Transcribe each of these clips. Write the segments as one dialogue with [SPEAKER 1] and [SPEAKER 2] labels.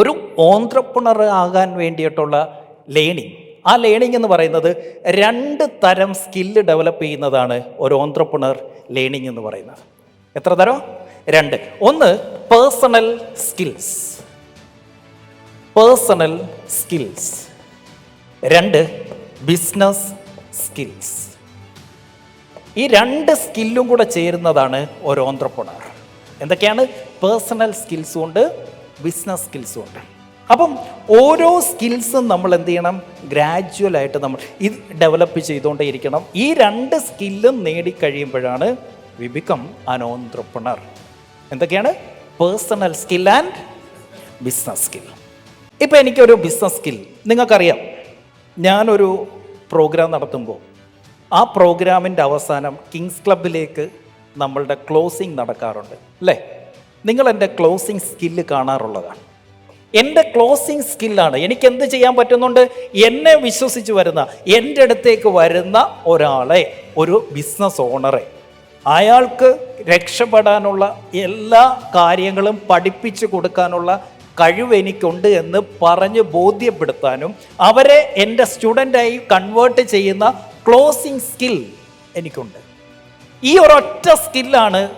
[SPEAKER 1] ഒരു ഓന്ത്രപ്പുണർ ആകാൻ വേണ്ടിയിട്ടുള്ള ലേണിംഗ് ആ ലേണിംഗ് എന്ന് പറയുന്നത് രണ്ട് തരം സ്കില്ല് ഡെവലപ്പ് ചെയ്യുന്നതാണ് ഒരു ഓന്ത്രപ്പുണർ ലേണിംഗ് എന്ന് പറയുന്നത്. എത്ര തരം? രണ്ട്. ഒന്ന് പേഴ്സണൽ സ്കിൽസ് പേഴ്സണൽ സ്കിൽസ് രണ്ട് ബിസിനസ് സ്കിൽസ് ഈ രണ്ട് സ്കില്ലും കൂടെ ചേരുന്നതാണ് ഒരു ഓന്ത്രപ്പുണർ എന്തൊക്കെയാണ്? പേഴ്സണൽ സ്കിൽസ് ഉണ്ട് ബിസിനസ് സ്കിൽസും ഉണ്ട്. അപ്പം ഓരോ സ്കിൽസും നമ്മൾ എന്ത് ചെയ്യണം? ഗ്രാജുവലായിട്ട് നമ്മൾ ഇത് ഡെവലപ്പ് ചെയ്തുകൊണ്ടേ ഇരിക്കണം ഈ രണ്ട് സ്കില്ലും നേടിക്കഴിയുമ്പോഴാണ് വി ബിക്കം എന്തൊക്കെയാണ്? Personal skill and business skill ഇപ്പം എനിക്കൊരു ബിസിനസ് സ്കിൽ നിങ്ങൾക്കറിയാം ഞാനൊരു പ്രോഗ്രാം നടത്തുമ്പോൾ ആ പ്രോഗ്രാമിന്റെ അവസാനം കിങ്സ് ക്ലബിലേക്ക് നമ്മളുടെ ക്ലോസിംഗ് നടക്കാറുണ്ട് അല്ലേ? നിങ്ങൾ എന്റെ ക്ലോസിംഗ് സ്കില്ല് കാണാറുള്ളതാണ്. എന്റെ ക്ലോസിംഗ് സ്കില്ലാണ് എനിക്ക് എന്ത് ചെയ്യാൻ പറ്റുന്നുണ്ട്? എന്നെ വിശ്വസിച്ച് വരുന്ന എന്റെ അടുത്തേക്ക് വരുന്ന ഒരാളെ ഒരു ബിസിനസ് ഓണറെ അയാൾക്ക് രക്ഷപ്പെടാനുള്ള എല്ലാ കാര്യങ്ങളും പഠിപ്പിച്ചു കൊടുക്കാനുള്ള കഴിവ് എനിക്കുണ്ട് എന്ന് പറഞ്ഞ് ബോധ്യപ്പെടുത്താനും അവരെ എന്റെ സ്റ്റുഡന്റായി കൺവേർട്ട് ചെയ്യുന്ന ക്ലോസിംഗ് സ്കിൽ എനിക്കുണ്ട്. ഈ ഒരൊറ്റ സ്കില്ലാണ്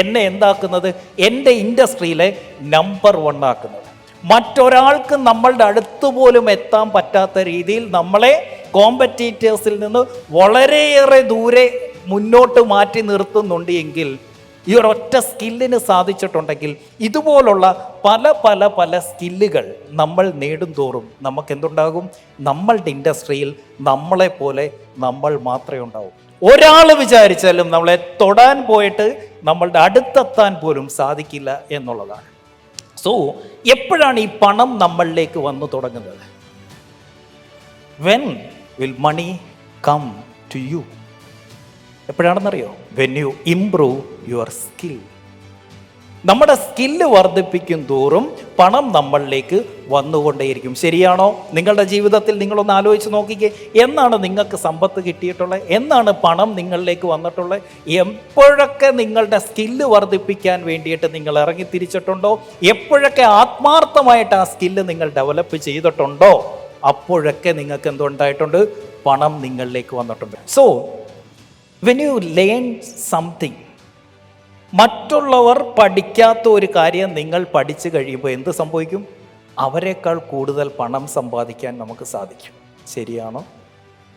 [SPEAKER 1] എന്നെ എന്താക്കുന്നത്? എന്റെ ഇൻഡസ്ട്രിയിലെ നമ്പർ വൺ ആക്കുന്നത്. മറ്റൊരാൾക്ക് നമ്മളുടെ അടുത്ത് പോലും എത്താൻ പറ്റാത്ത രീതിയിൽ നമ്മളെ കോമ്പറ്റീറ്റേഴ്സിൽ നിന്ന് വളരെയേറെ ദൂരെ മുന്നോട്ട് മാറ്റി നിർത്തുന്നുണ്ട് എങ്കിൽ ഈ ഒരൊറ്റ സ്കില്ലിന് സാധിച്ചിട്ടുണ്ടെങ്കിൽ ഇതുപോലുള്ള പല പല പല സ്കില്ലുകൾ നമ്മൾ നേടും തോറും നമുക്ക് എന്തുണ്ടാകും നമ്മളുടെ ഇൻഡസ്ട്രിയിൽ നമ്മളെ പോലെ നമ്മൾ മാത്രമേ ഉണ്ടാവൂ. ഒരാൾ വിചാരിച്ചാലും നമ്മളെ തൊടാൻ പോയിട്ട് നമ്മളുടെ അടുത്തെത്താൻ പോലും സാധിക്കില്ല എന്നുള്ളതാണ്. സോ എപ്പോഴാണ് ഈ പണം നമ്മളിലേക്ക് വന്നു തുടങ്ങുന്നത്? When will money come to you എപ്പോഴാണെന്നറിയോ? When you improve your skill നമ്മുടെ സ്കില്ല് വർദ്ധിപ്പിക്കും തോറും പണം നമ്മളിലേക്ക് വന്നുകൊണ്ടേയിരിക്കും. ശരിയാണോ? നിങ്ങളുടെ ജീവിതത്തിൽ നിങ്ങളൊന്ന് ആലോചിച്ച് നോക്കിക്കേ. എന്നാണ് നിങ്ങൾക്ക് സമ്പത്ത് കിട്ടിയിട്ടുള്ളത് എന്നാണ് പണം നിങ്ങളിലേക്ക് വന്നിട്ടുള്ളത് എപ്പോഴൊക്കെ നിങ്ങളുടെ സ്കില്ല് വർദ്ധിപ്പിക്കാൻ വേണ്ടിയിട്ട് നിങ്ങൾ ഇറങ്ങി തിരിച്ചിട്ടുണ്ടോ എപ്പോഴൊക്കെ ആത്മാർത്ഥമായിട്ട് ആ സ്കില്ല് നിങ്ങൾ ഡെവലപ്പ് ചെയ്തിട്ടുണ്ടോ? അപ്പോഴൊക്കെ നിങ്ങൾക്ക് എന്തുണ്ടായിട്ടുണ്ട്? പണം നിങ്ങളിലേക്ക് വന്നിട്ടുണ്ട്. So when you learn something മറ്റുള്ളവർ പഠിക്കാത്ത ഒരു കാര്യം നിങ്ങൾ പഠിച്ചു കഴിയുമ്പോൾ എന്ത് സംഭവിക്കും? അവരെക്കാൾ കൂടുതൽ പണം സമ്പാദിക്കാൻ നമുക്ക് സാധിക്കും. ശരിയാണോ?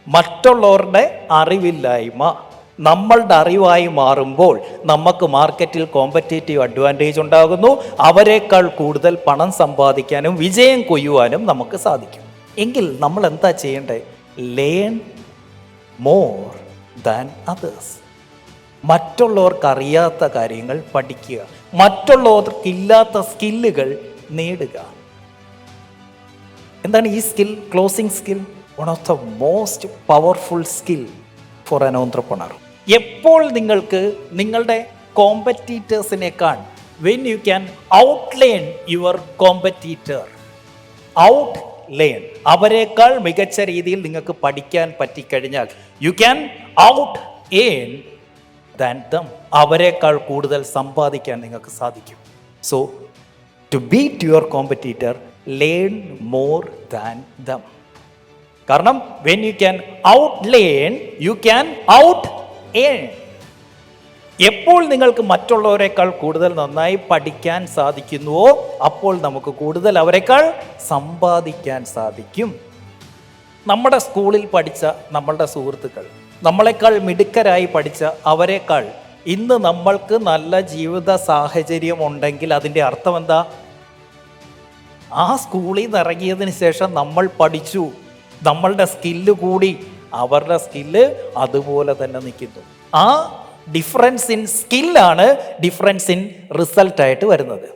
[SPEAKER 1] മറ്റുള്ളവരുടെ അറിവില്ലായ്മ നമ്മളുടെ അറിവായി മാറുമ്പോൾ നമുക്ക് മാർക്കറ്റിൽ കോമ്പറ്റേറ്റീവ് അഡ്വാന്റേജ് ഉണ്ടാകുന്നു. അവരെക്കാൾ കൂടുതൽ പണം സമ്പാദിക്കാനും വിജയം കൊയ്യുവാനും നമുക്ക് സാധിക്കും. എങ്കിൽ നമ്മൾ എന്താ ചെയ്യേണ്ടത് ലേൺ മോർ ദാൻ അതേഴ്സ് മറ്റുള്ളവർക്ക് അറിയാത്ത കാര്യങ്ങൾ പഠിക്കുക. മറ്റുള്ളവർക്കില്ലാത്ത സ്കില്ലുകൾ നേടുക. എന്താണ് ഈ skill? Closing skill? One of the most powerful skill for an entrepreneur എപ്പോൾ നിങ്ങൾക്ക് നിങ്ങളുടെ കോമ്പറ്റീറ്റേഴ്സിനേക്കാൾ when you can outlearn your competitor out learn അവരെക്കാൾ മികച്ച രീതിയിൽ നിങ്ങൾക്ക് പഠിക്കാൻ പറ്റിക്കഴിഞ്ഞാൽ you can out earn than them അവരെക്കാൾ കൂടുതൽ സമ്പാദിക്കാൻ നിങ്ങൾക്ക് സാധിക്കും. So to beat your competitor learn more than them കാരണം when you can out learn you can out earn എപ്പോൾ നിങ്ങൾക്ക് മറ്റുള്ളവരെക്കാൾ കൂടുതൽ നന്നായി പഠിക്കാൻ സാധിക്കുന്നുവോ അപ്പോൾ നമുക്ക് കൂടുതൽ അവരെക്കാൾ സമ്പാദിക്കാൻ സാധിക്കും. നമ്മുടെ സ്കൂളിൽ പഠിച്ച നമ്മളുടെ സുഹൃത്തുക്കൾ നമ്മളെക്കാൾ മിടുക്കരായി പഠിച്ച അവരെക്കാൾ ഇന്ന് നമ്മൾക്ക് നല്ല ജീവിത സാഹചര്യം ഉണ്ടെങ്കിൽ അതിന്റെ അർത്ഥം എന്താ? ആ സ്കൂളിൽ നിന്ന് ഇറങ്ങിയതിന് ശേഷം നമ്മൾ പഠിച്ചു. നമ്മളുടെ സ്കില്ല് കൂടി അവരുടെ സ്കില്ല് അതുപോലെ തന്നെ നിൽക്കുന്നു. ആ ഡിഫറൻസ് ഇൻ സ്കില്ലാണ് ഡിഫറൻസ് ഇൻ റിസൾട്ടായിട്ട് വരുന്നത്.